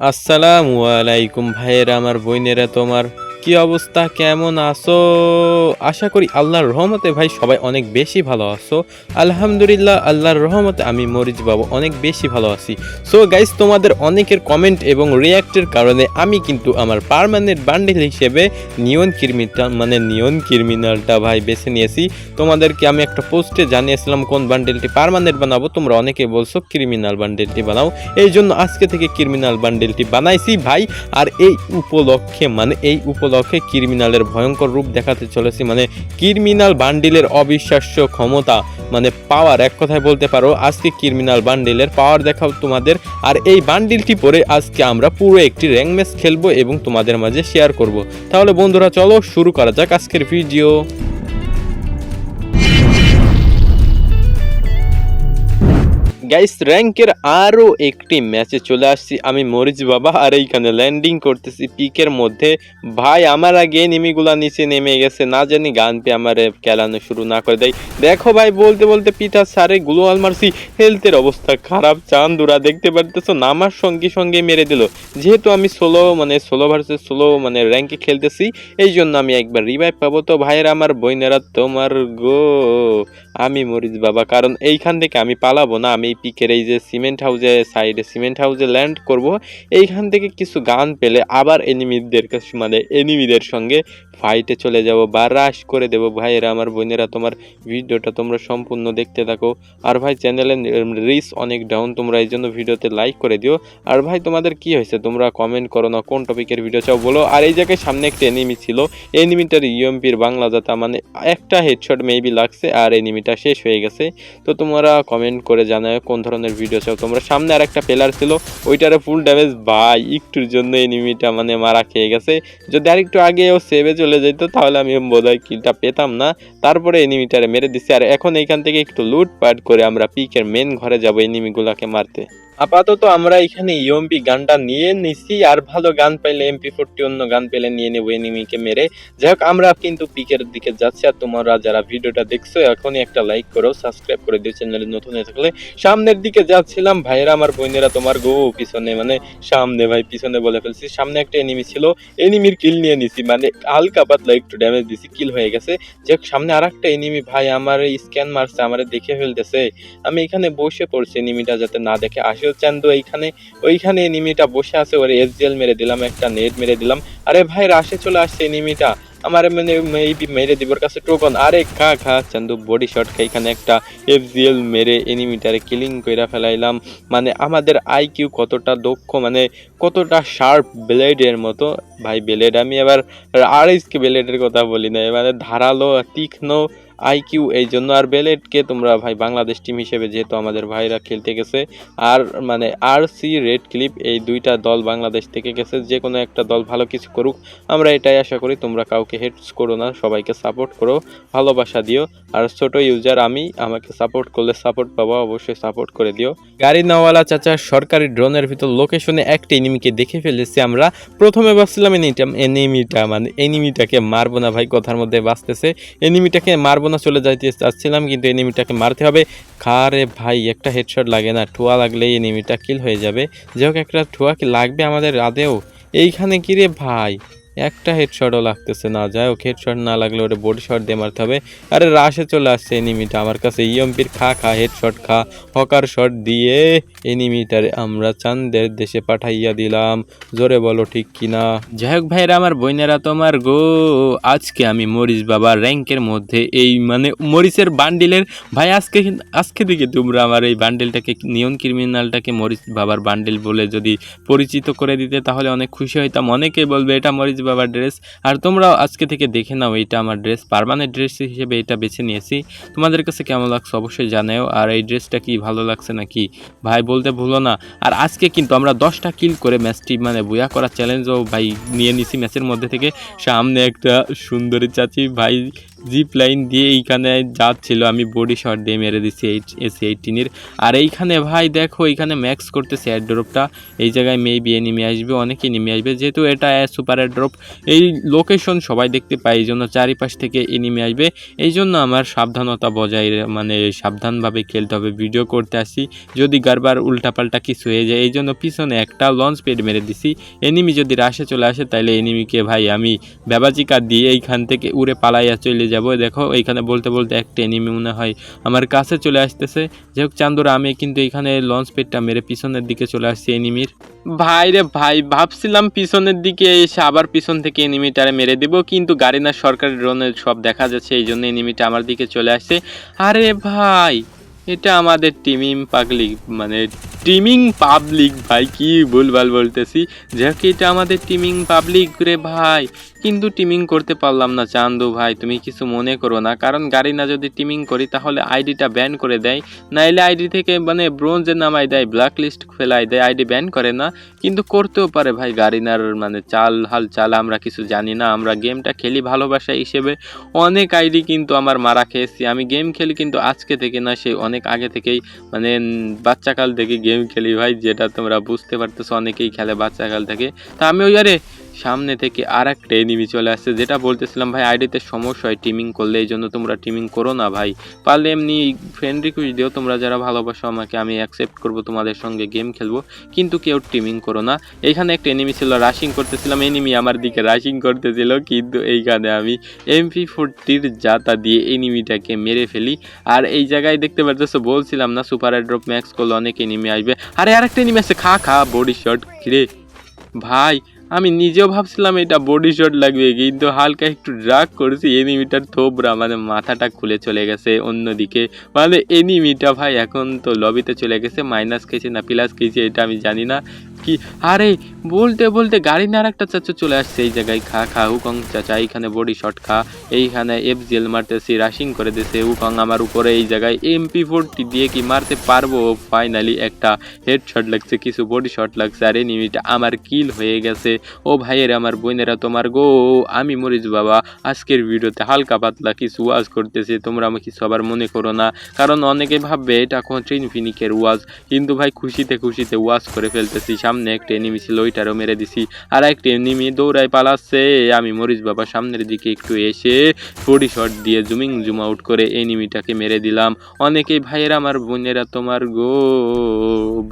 আসসালামু আলাইকুম ভাইয়েরা আমার বোনেরা তোমার কি অবস্থা? কেমন আছো? আশা করি আল্লাহর রহমতে ভাই সবাই অনেক বেশি ভালো আছো। আলহামদুলিল্লাহ, আল্লাহর রহমতে আমি মরিচ বাবু অনেক বেশি ভালো আছি। সো গাইস তোমাদের অনেকের কমেন্ট এবং রিয়াক্টের কারণে আমি কিন্তু আমার পার্মানেন্ট বান্ডেল হিসেবে নিয়ন কিরমিটা মানে নিয়ন ক্রিমিনালটা ভাই বেছে নিয়েছি। তোমাদেরকে আমি একটা পোস্টে জানিয়েছিলাম কোন বান্ডেলটি পার্মানেন্ট বানাবো। তোমরা অনেকে বলছো ক্রিমিনাল বান্ডেলটি বানাও। এই জন্য আজকে থেকে ক্রিমিনাল বান্ডেলটি বানাইছি ভাই। আর এই উপলক্ষে মানে এই উপলক্ষে ক্রিমিনালের ভয়ঙ্কর রূপ দেখাতে চলেছি। মানে ক্রিমিনাল বান্ডিলের অবিশ্বাস্য ক্ষমতা। মানে পাওয়ার এক কথায় বলতে পারো, আজকে ক্রিমিনাল বান্ডিলের পাওয়ার দেখাও তোমাদের। আর এই বান্ডিলটি পরে আজকে আমরা পুরো একটি র্যাঙ্ক ম্যাচ খেলব এবং তোমাদের মাঝে শেয়ার করব। তাহলে বন্ধুরা, চলো শুরু করা যাক আজকের ভিডিও গাইস র্যাঙ্কের আরও একটি ম্যাচে চলে আসছি। আমি মরিচ বাবা আর এইখানে ল্যান্ডিং করতেছি। পিকের মধ্যে ভাই, আমার আগে নিমিগুলা নিচে নেমে গেছে। না জানি গান পেয়ে আমার কেলানো শুরু না করে দেয়। দেখো ভাই, বলতে বলতে পিতা সারে গ্লোয়াল মারছি। হেলথের অবস্থা খারাপ, চান্দুরা দেখতে পারতেছো? নামার সঙ্গে সঙ্গে মেরে দিল। যেহেতু আমি সোলো মানে সোলো ভার্সেস সোলো মানে র্যাঙ্কে খেলতেছি এই জন্য আমি একবার রিভাইভ পাবো। তো ভাইয়েরা, আমার বইনেরা, তোমার গো। আমি মরিচ বাবা, কারণ এইখান থেকে আমি পালাবো না। আমি পিকের এই যে সিমেন্ট হাউসে সাইডে সিমেন্ট হাউজে ল্যান্ড করব, এইখান থেকে কিছু গান পেলে আবার এনিমিদের কাছে মানে এনিমিদের সঙ্গে ফাইটে চলে যাব বা রাশ করে দেবো। ভাইয়েরা, আমার বোনেরা, তোমার ভিডিওটা তোমরা সম্পূর্ণ দেখতে থাকো। আর ভাই চ্যানেলের রিচ অনেক ডাউন তোমরা এই জন্য ভিডিওতে লাইক করে দিও। আর ভাই, তোমাদের কি হয়েছে? তোমরা কমেন্ট করো না, কোন টপিকের ভিডিও চাও বলো। আর এই জায়গায় সামনে একটা এনিমি ছিল। এনিমিটার ইউএমপির বাংলা জাতা মানে একটা হেডশট মেবি লাগছে, আর এনিমিটা শেষ হয়ে গেছে। তো তোমরা কমেন্ট করে জানাও কোন ধরনের ভিডিও চাও। তোমরা সামনে আর একটা প্লেয়ার ছিল, ওইটারে ফুল ড্যামেজ ভাই, একটুর জন্য এনিমিটা মানে মারা খেয়ে গেছে। যদি আর একটু আগে ও সেভে চলে যেত তাহলে আমি বোধহয় কিলটা পেতাম না। তারপরে এনিমিটারে মেরে দিছি। আর এখন এইখান থেকে একটু লুটপাট করে আমরা পিকের মেন ঘরে যাব এনিমিগুলাকে মারতে। আপাতত আমরা এখানে ইএমপি গানটা নিয়ে নিছি। আর ভালো গান পাইলে এমপি ফোরটি অন্য গান পেলে নিয়ে নেব এনিমিকে মেরে। যাই হোক, আমরা কিন্তু পিকের দিকে যাচ্ছি। আর তোমরা যারা ভিডিওটা দেখছ, এখনই একটা লাইক করো সাবস্ক্রাইব করে দিও চ্যানেলে নতুন হয়ে থাকলে। সামনের দিকে যাচ্ছিলাম। ভাইয়েরা, আমার বোনেরা, তোমার গো, পিছনে মানে সামনে ভাই, পিছনে বলে ফেলছি। সামনে একটা এনিমি ছিল। এনিমির কিল নিয়ে নিছি। মানে হালকা পাতলা একটু ড্যামেজ দিছি কিল হয়ে গেছে। যে সামনে আর একটা এনিমি ভাই আমার স্ক্যান মারছে, আমার দেখে ফেলতেছে। আমি এখানে বসে পড়ছি এনিমিটা যাতে না দেখে। আসল চান্দু এইখানে, ওইখানে এনিমিটা বসে আছে, ওরে এসজিএল মেরে দিলাম, একটা নেট মেরে দিলাম। আরে ভাই রাশে চলে আসছে এনিমিটা আমার মানে মেবি মেরে দিবর কাছে টোকন আরে খা খা, চান্দু বডি শট খাই এখানে একটা এফজিএল মেরে এনিমিটারে কিলিং কইরা ফেলাইলাম। মানে আমাদের আইকিউ কতটা দক্ষ মানে কতটা শার্প ব্লেডের মতো। ভাই ব্লেড আমি এবার আর এসকে ব্লেডের কথা বলি না মানে ধারালো, তীক্ষ্ণ আইকিউ এই জন্য। আর বেলেটকে তোমরা ভাই বাংলাদেশ টিম হিসেবে যেহেতু আমাদের ভাইরা খেলতে গেছে, আর মানে আর সি রেড ক্লিপ এই দুইটা দল বাংলাদেশ থেকে গেছে, যে কোনো একটা দল ভালো কিছু করুক, আমরা এটাই আশা করি, তোমরা কাউকে হেটস করো না, সবাইকে সাপোর্ট করো, ভালোবাসা দিও, আর ছোট ইউজার আমি, আমাকে সাপোর্ট করলে সাপোর্ট পাবো, অবশ্যই সাপোর্ট করে দিও। গাড়ি নাওয়ালা চাচা, সরকারি ড্রোনের ভিতর লোকেশনে একটা এনিমিকে দেখে ফেলেছি আমরা। প্রথমে ভাবছিলাম এনিমিটা মানে এনিমিটাকে মারবো না ভাই, কথার মধ্যে বাঁচতেছে। এনিমিটাকে মারবো না চলে যাইতে চাচ্ছিলাম, কিন্তু এনিমিটাকে মারতে হবে। খারে ভাই, একটা হেডশট লাগে না, ঠুয়া লাগলেই এনিমিটা কিল হয়ে যাবে। যে হোক, একটা ঠুয়া কি লাগবে আমাদের রাধেও এইখানে কি রে ভাই? একটা হেডশটও লাগতেছে না। যাই হোক হেডশট না লাগলে ওটা বডি শট দিয়ে মারতে হবে। আরে রাশে চলে আসছে এনিমিটা আমার কাছে ইএমপির খা খা হেডশট খা হকার শট দিয়ে এনিমিটারে আমরা চান্দের দেশে পাঠাইয়া দিলাম। জোরে বলো, ঠিক কিনা? যাই হোক ভাইরা, আমার বইনেরা তোমার গো, আজকে আমি মরিচ বাবার র্যাঙ্কের মধ্যে এই মানে মরিচের বান্ডিলের, ভাই আজকে আজকে থেকে তোমরা আমার এই বান্ডিলটাকে, নিয়ন ক্রিমিনালটাকে মরিচ বাবার বান্ডিল বলে যদি পরিচিত করে দিতে, তাহলে অনেক খুশি হইতাম। অনেকেই বলবে, এটা মরিচ বাবার ড্রেস। আর তোমরাও আজকে থেকে দেখে নাও, এটা আমার ড্রেস। পারমানেন্ট ড্রেস হিসেবে এটা বেছে নিয়েছি। তোমাদের কাছে কেমন লাগছে অবশ্যই জানাও। আর এই ড্রেসটা কি, ভালো লাগছে নাকি? ভাই বলতে ভুলো না। আর আজকে কিন্তু আমরা দশটা কিল করে ম্যাচটি মানে বুয়া করার চ্যালেঞ্জও ভাই নিয়ে নিছি ম্যাচের মধ্যে থেকে। সামনে একটা সুন্দরী চাচি ভাই জিপ লাইন দিয়ে এইখানে যাচ্ছিল, আমি বডি শট দিয়ে মেরে দিচ্ছি এইট এসি এইটিনের আর এইখানে ভাই দেখো, এইখানে ম্যাক্স করতেছে ড্রপটা এই জায়গায় মেবি নেমে আসবে অনেকেই নেমে আসবে। যেহেতু এটা সুপার ড্রপ এই লোকেশন সবাই দেখতে পায় এই জন্য চারিপাশ থেকে এনিমি আসবে। এই জন্য আমার সাবধানতা বজায় মানে সাবধানভাবে খেলতে হবে। ভিডিও করতে আসি, যদি গারবার উল্টাপাল্টা কিছু হয়ে যায়। এই জন্য পিছনে একটা লঞ্চ পেড মেরে দিছি। এনিমি যদি রাশে চলে আসে তাহলে এনিমিকে ভাই আমি ব্যবাজিকা দিয়ে এইখান থেকে উড়ে পালাইয়া চলে যাব। দেখো, এইখানে বলতে বলতে একটা এনিমি মনে হয় আমার কাছে চলে আসতেছে। যাই হোক, চান্দুরা, আমি কিন্তু এখানে লঞ্চ পেডটা মেরে পিছনের দিকে চলে আসছি এনিমির ভাই রে ভাই, ভাবছিলাম পিছনের দিকে এসে আবার পিছন থেকে এনিমিটারে মেরে দেব, কিন্তু গাড়ি না সরকারি ড্রোনের সব দেখা যাচ্ছে, এই জন্য এনিমিটা আমার দিকে চলে আসছে। আরে ভাই এটা আমাদের টিমিং পাবলিক মানে টিমিং পাবলিক ভাই, কি ভুলভাল বলতেছি। যাক, এটা আমাদের টিমিং পাবলিক রে ভাই, কিন্তু টিমিং করতে পারলাম না, চান্দু ভাই, তুমি কিছু মনে করো না, কারণ গাড়ি না যদি টিমিং করি, তাহলে আইডিটা ব্যান করে দেয়। নাইলে আইডি থেকে মানে ব্রোঞ্জে নামাই দেয় ব্ল্যাক লিস্ট ফেলাই দেয়, আইডি ব্যান করে না। কিন্তু করতেও পারে ভাই গাড়ি গাড়িনার মানে চাল, হাল চাল, আমরা কিছু জানি না, আমরা গেমটা খেলি ভালোবাসা হিসেবে। অনেক আইডি কিন্তু আমার মারা খেয়েছি, আমি গেম খেলি কিন্তু আজকে থেকে না, সেই অনেক আগে থেকেই মানে উম, বাচ্চাকাল থেকে গেম খেলি ভাই যেটা তোমরা বুঝতে পারতেছো অনেকেই খেলে বাচ্চাকাল থেকে। তা আমি ওই আরে সামনে থেকে আর একটা এনিমি চলে আসছে। যেটা বলতেছিলাম ভাই আইডিতে সমস্যা হয় টিমিং করলে, এই জন্য তোমরা টিমিং করো না ভাই। পারলে এমনি ফ্রেন্ড রিকোয়েস্ট দিও, তোমরা যারা ভালোবাসো আমাকে, আমি অ্যাকসেপ্ট করব, তোমাদের সঙ্গে গেম খেলব। কিন্তু কেউ টিমিং করো না। এখানে একটা এনিমি ছিল রাশিং করতেছিলাম এনিমি আমার দিকে রাশিং করতেছিল, কিন্তু এইখানে আমি এমপি ফোরটির জাতা দিয়ে এনিমিটাকে মেরে ফেলি। আর এই জায়গায় দেখতে পারতেছো, বলছিলাম না সুপার ড্রপ ম্যাক্স করলে অনেক এনিমি আসবে। আরে আরেকটা এনিমি আছে, খা খা বডি শট কিরে? ভাই আমি নিজেও ভাবছিলাম এটা বডি শট লাগবে, কিন্তু হালকা একটু ড্রাগ করেছি, এনিমিটার থোবরা মানে মাথাটা খুলে চলে গেছে অন্যদিকে। মানে এনিমিটা ভাই এখন তো লবিতে চলে গেছে মাইনাস খেয়েছে না প্লাস খেয়েছে, এটা আমি জানি না। কি? আরে, বলতে বলতে গাড়ি না একটা চাচু চলে আসছে এই জায়গায়। খা খা, হুকং চাচা, এইখানে বডি শট খা। এইখানে এফ জেল মারতেছি রাশিং করে দিছে। হুকং আমার উপরে এই জায়গায় এমপি ফোরটি দিয়ে কি মারতে পারব? ফাইনালি একটা হেড শট লাগছে, কিছু বডি শট লাগছে। আর এনিমিটা আমার কিল হয়ে গেছে। ও ভাইয়ের আমার বোনেরা তোমার, গো, আমি মরিচ বাবা, আজকের ভিডিওতে হালকা পাতলা কিছু ওয়াজ করতেছে। তোমরা আমাকে সবার মনে করো না। কারণ অনেকে ভাববে, এটা কঠিন ফিনিকের ওয়াজ। কিন্তু ভাই, খুশিতে খুশিতে ওয়াজ করে ফেলতেছি। সামনে একটা এনিমি ছিল, ওইটারও মেরে দিছি। আর একটা এনিমি দৌড়ায় পালাচ্ছে। আমি মরিচ বাবা সামনের দিকে একটু এসে বডি শট দিয়ে জুমিং জুম আউট করে এনিমিটাকে মেরে দিলাম। অনেকেই ভাইয়েরা, আমার বোনেরা তোমার গো,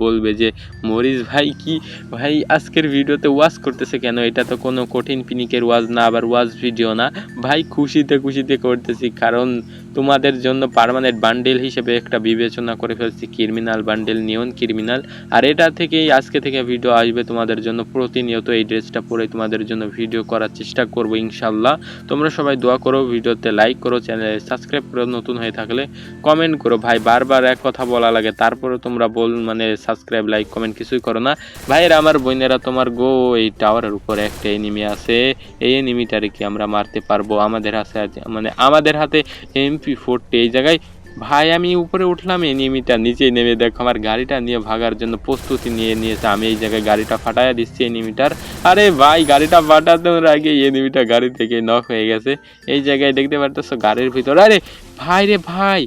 বলবে যে, মরিচ ভাই কি, ভাই আজকের ভিডিওতে ওয়াজ করতেছে কেন? এটা তো কোনো কঠিন পিনিকের ওয়াজ না, আবার ওয়াজ ভিডিও না। ভাই, খুশিতে খুশিতে করতেছি, কারণ তোমাদের জন্য পার্মানেন্ট বান্ডেল হিসেবে একটা বিবেচনা করে ফেলছি ক্রিমিনাল বান্ডেল নিয়ন ক্রিমিনাল আর এটা থেকেই, আজকে থেকে ভিডিও আসবে তোমাদের জন্য। প্রতিনিয়ত এই ড্রেসটা পরে তোমাদের জন্য ভিডিও করার চেষ্টা করব ইনশাল্লাহ তোমরা সবাই দোয়া করো ভিডিওতে লাইক করো চ্যানেলে সাবস্ক্রাইব করো, নতুন হয়ে থাকলে কমেন্ট করো। ভাই, বারবার এক কথা বলা লাগে তারপরে তোমরা বল মানে সাবস্ক্রাইব লাইক কমেন্ট কিছুই করো না। ভাইয়েরা, আমার বোনেরা, তোমার গো, এই টাওয়ারের উপরে একটা এনিমি আছে। এই এনিমিটারে কি আমরা মারতে পারব? আমাদের হাতে মানে আমাদের হাতে এমপি ফোরটি এই জায়গায় ভাই, আমি উপরে উঠলাম এনিমিটা নিচেই নেমে দেখো, আমার গাড়িটা নিয়ে ভাগার জন্য প্রস্তুতি নিয়ে নিয়েছে। আমি এই জায়গায় গাড়িটা ফাটাইয়া দিচ্ছি এনিমিটার আরে ভাই, গাড়িটা ফাটানোর আগে এনিমিটা গাড়ি থেকে নক হয়ে গেছে। এই জায়গায় দেখতে পারতেছো গাড়ির ভিতর। আরে ভাই রে ভাই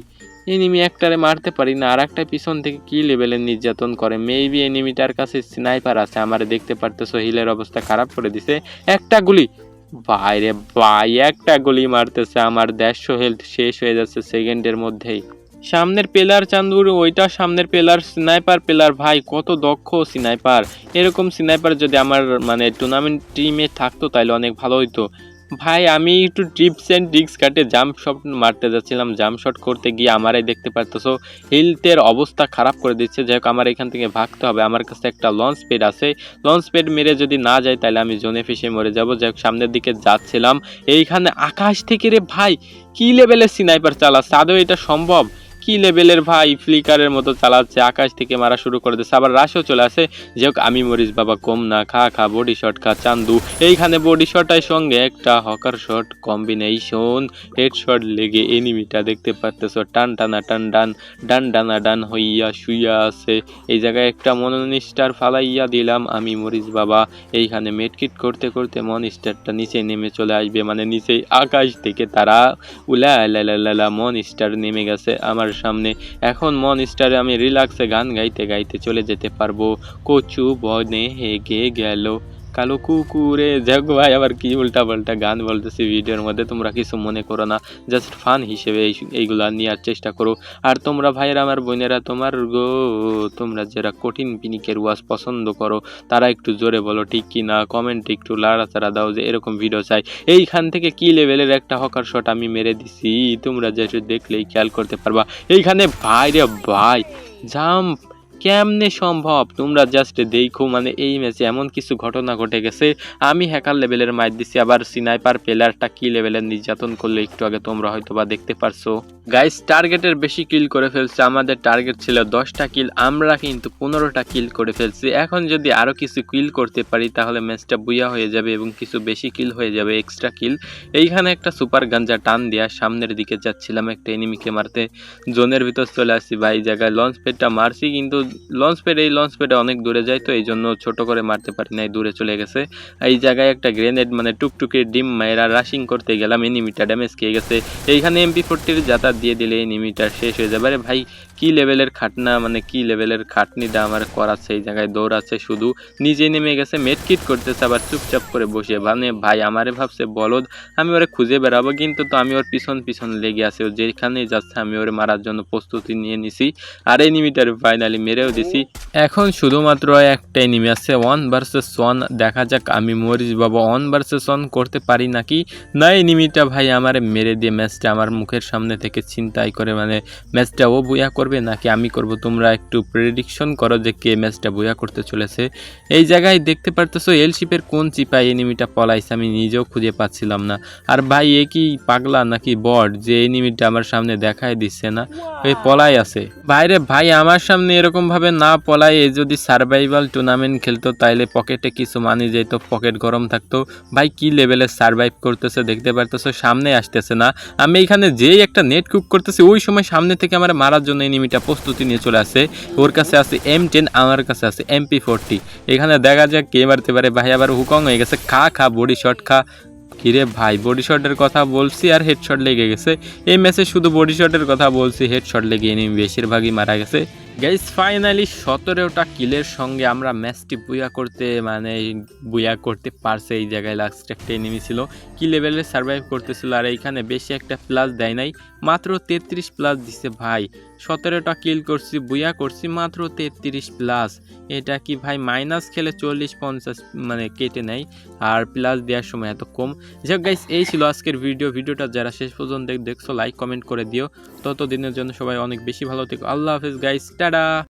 এনিমি একটারে মারতে পারি না, আর একটা পিছন থেকে কি লেভেলের নির্যাতন করে? মেবি এনিমিটার কাছে স্নাইপার আছে, আমার দেখতে পারতেছো হিলের অবস্থা খারাপ করে দিছে। একটা গুলি বাইরে ভাই, একটা গুলি মারতেছে, আমার দেড়শো হেলথ শেষ হয়ে যাচ্ছে সেকেন্ডের মধ্যেই। সামনের পেলার চান্দুর, ওইটা সামনের পেলার স্নাইপার পেলার ভাই, কত দক্ষ স্নাইপার এরকম স্নাইপার যদি আমার মানে টুর্নামেন্ট টিমে থাকতো তাহলে অনেক ভালো হইতো। ভাই, আমি একটু ট্রিপস অ্যান্ড ডিক্স কাটে জাম্প শট মারতে যাচ্ছিলাম। জাম্প শট করতে গিয়ে আমারাই দেখতে পারতেছো হেলথের অবস্থা খারাপ করে দিচ্ছে। যাই হোক, আমার এখান থেকে ভাগতে হবে। আমার কাছে একটা লঞ্চ প্যাড আছে। লঞ্চ প্যাড মেরে যদি না যায় তাহলে আমি জোনে ফেসে মরে যাব। যাই হোক, সামনের দিকে যাচ্ছিলাম। এইখানে আকাশ থেকে রে ভাই, কি লেভেলের স্নাইপার চালাচ্ছে আদৌ এটা সম্ভব? কি লেভেলের ভাই ফ্লিকারের মতো চালাচ্ছে, আকাশ থেকে মারা শুরু করে দিচ্ছে। আবার রাশও চলে আসে যে হোক, আমি মরিস বাবা কম না, খা খা বডি শট খা, চান্দু। এইখানে বডি শটের সঙ্গে একটা হকার শট কম্বিনেশন হেড শট লেগে এনিমিটা দেখতে পারতেছ, টান, টানা, টান, ডান ডান, ডানা, ডান হইয়া শুইয়া আছে। এই জায়গায় একটা মননিস্টার ফালাইয়া দিলাম আমি মরিস বাবা। এইখানে মেটকিট করতে করতে মনস্টারটা নিচে নেমে চলে আসবে মানে নিচে আকাশ থেকে তারা উলা, লা মনস্টার নেমে গেছে। আমার সামনে। এখন মন স্টারে আমি রিল্যাক্সে গান গাইতে গাইতে চলে যেতে পারব। কচু বনে হেগে গেল। কালো কুকুরে যাক ভাই, আবার কি উল্টা পাল্টা গান বলতেছি ভিডিওর মধ্যে। তোমরা কিছু মনে করো না জাস্ট ফান হিসেবে এই এইগুলা নেওয়ার চেষ্টা করো। আর তোমরা ভাইয়েরা, আমার বোনেরা, তোমার গো, তোমরা যারা কঠিন পিনিকের ওয়াজ পছন্দ করো, তারা একটু জোরে বলো, ঠিক কি না? কমেন্টে একটু লাড়া লাড়াচাড়া দাও যে এরকম ভিডিও চাই। এইখান থেকে কি লেভেলের একটা হকার শট আমি মেরে দিছি? তোমরা যেটা দেখলেই খেয়াল করতে পারবা। এইখানে ভাই রে ভাই জাম্প কেমনে সম্ভব? তোমরা জাস্ট দেখো মানে এই ম্যাচে এমন কিছু ঘটনা ঘটে গেছে। আমি হ্যাকার লেভেলের মাইর দিছি, আবার সিনাইপার প্লেয়ারটা কি লেভেলের নির্যাতন করলে একটু আগে তোমরা হয়তো বা দেখতে পারছ। গাইস টার্গেটের বেশি কিল করে ফেলছে, আমাদের টার্গেট ছিল দশটা কিল আমরা কিন্তু পনেরোটা কিল করে ফেলছি। এখন যদি আরও কিছু কিল করতে পারি, তাহলে ম্যাচটা বুয়া হয়ে যাবে এবং কিছু বেশি কিল হয়ে যাবে এক্সট্রা কিল এইখানে একটা সুপার গাঞ্জা টান দেওয়া সামনের দিকে যাচ্ছিলাম, একটা এনিমিকে মারতে। জোনের ভিতর চলে আসছি এই জায়গায় লঞ্চ প্যাডটা মারছি, কিন্তু লঞ্চ প্যাড এই লঞ্চ প্যাডে অনেক দূরে যায় তো এই জন্য ছোট করে মারতে পারি নাই, দূরে চলে গেছে। এই জায়গায় একটা গ্রেনেড মানে টুকটুকে ডিম মায়েরা রাশিং করতে গেলাম এনিমিটা ড্যামেজ খেয়ে গেছে। এইখানে এমপি ফোরটির যাতায়াত দিয়ে দিলে নিমিটার শেষ হয়ে যাবে। আরে ভাই কি লেভেলের খাটনা মানে কি লেভেলের খাটনিটা আমার করাচ্ছে এই জায়গায়? দৌড়াচ্ছে শুধু নিজে নেমে গেছে মেটকিট করতেছে, আবার চুপচাপ করে বসে। মানে ভাই, আমারে ভাবছে, বলদ, আমি ওরে খুঁজে বেড়াবো, কিন্তু তো আমি ওর পিছন পিছন লেগে আছি। ও যেখানেই যাচ্ছে, আমি ওরে মারার জন্য প্রস্তুতি নিয়ে নিছি। আর এই এনিমিটার ফাইনালি মেরেও দিছি। এখন শুধুমাত্র একটা এনিমি আছে ওয়ান ভার্সেস ওয়ান দেখা যাক, আমি মরিস বাবা ওয়ান ভার্সেস ওয়ান করতে পারি নাকি? না এনিমিটা ভাই, আমারে মেরে দিয়ে ম্যাচটা আমার মুখের সামনে থেকে ছিনতাই করে মানে ম্যাচটা ও বুয়া করবে নাকি আমি করব? তোমরা একটু প্রেডিকশন করো যে কে ম্যাচটা বুয়া করতে চলেছে। এই জায়গায় দেখতে পারতেছো এলশিপের কোন চিপায় এনিমিটা পলাইছে আমি নিজেও খুঁজে পাচ্ছিলাম না। আর ভাই, এ কি পাগলা নাকি বট যে এনিমিটা আমার সামনে দেখাই দিচ্ছে না? এই পলাই আছে। বাইরে ভাই, আমার সামনে এরকম ভাবে না পলাই, এ যদি সার্ভাইভাল টুর্নামেন্ট খেলতো তাইলে পকেটে কিছু মানি যেত পকেট গরম থাকতো। ভাই, কি লেভেলে সার্ভাইভ করতেছে দেখতে পারতেছো? সামনে আসতেছে না। আমি এখানে যেই একটা নেট কুক করতেছি, ওই সময় সামনে থেকে আমার মারার জন্য এনিমিটা প্রস্তুতি নিয়ে চলে আসে। ওর কাছে আছে এম টেন আমার কাছে আছে এমপি ফোরটি এখানে দেখা যাক কে মারতে পারে। ভাই আবার হুকং হয়ে গেছে। খা খা বডি শট খা। কিরে ভাই বডি শটের কথা বলছি আর হেডশট লেগে গেছে। এই ম্যাচে শুধু বডি শটের কথা বলছি হেডশট লেগে এনিমি বেশিরভাগই মারা গেছে। গাইস ফাইনালি সতেরোটা কিলের সঙ্গে আমরা ম্যাচটি বুয়া করতে মানে বুয়া করতে পারছে, এই জায়গায় লাস্ট একটা এনিমি ছিল। কি লেভেলে সার্ভাইভ করতেছিল, আর এইখানে বেশি একটা প্লাস দেয় নাই। মাত্র তেত্রিশ প্লাস দিছে ভাই। সতেরোটা কিল করছি, বুয়া করছি, মাত্র তেত্রিশ প্লাস এটা কি ভাই মাইনাস খেলে চল্লিশ পঞ্চাশ মানে কেটে নেয়। আর প্লাস দেওয়ার সময় এত কম। যাক গাইস এই ছিল আজকের ভিডিও ভিডিওটা যারা শেষ পর্যন্ত দেখছ লাইক কমেন্ট করে দিও। ততদিনের জন্য সবাই অনেক বেশি ভালো থেকো। আল্লাহ হাফিজ গাইস টাটা!